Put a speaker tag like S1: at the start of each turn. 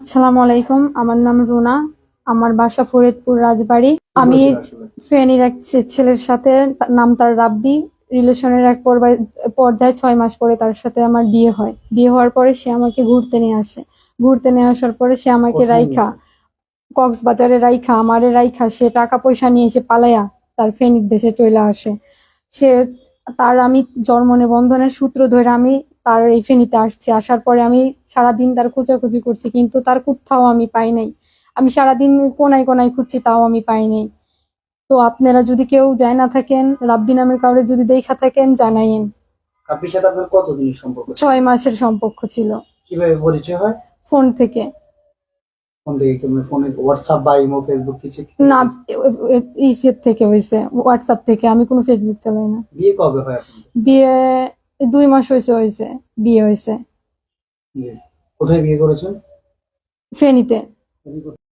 S1: আসসালামু আলাইকুম আমার নাম রুনা আমার বাসা ফরিদপুর রাজবাড়ি। আমি ফেনীর এক ছেলের সাথে নাম তার রাব্বি। রিলেশনের এক পর্যায়ে- ছয় মাস পরে তার সাথে আমার বিয়ে হয়। বিয়ে হওয়ার পরে সে আমাকে ঘুরতে নিয়ে আসে। ঘুরতে নিয়ে আসার পরে সে আমাকে রাইখা কক্সবাজারে রাইখা আমারে রাইখা সে টাকা পয়সা নিয়ে এসে পালাইয়া তার ফেনীর দেশে চলে আসে। সে তার আমি জন্ম নিবন্ধনের সূত্র ধরে আমি তার এই ফেনীতে আসছি। আসার পরে আমি সারাদিন তার খোঁজাখুঁজি করছি কিন্তু তার কোথাও আমি পাই নাই। আমি সারাদিন কোনায় কোনায় খুঁজছি তাও আমি পাই নাই। তো আপনারা যদি কেউ যায় না থাকেন রাব্বি নামের কাউরে যদি দেখা থাকেন জানাইন
S2: কাপির সাথে আপনার কতদিনের সম্পর্ক?
S1: ছয় মাসের সম্পর্ক ছিল।
S2: কীভাবে পরিচয় হয়?
S1: ফোন থেকে।
S2: ফোন থেকে ফোনে হোয়াটসঅ্যাপ বা ইমো ফেসবুক কিছু
S1: না ইসের থেকে হয়েছে। হোয়াটসঅ্যাপ থেকে। আমি কোনো ফেসবুক চালাই না।
S2: বিয়ে কবে হয়
S1: বিয়ে দুই মাস হয়েছে হয়েছে বিয়ে হয়েছে।
S2: কোথায় বিয়ে করেছেন?
S1: ফেনীতে।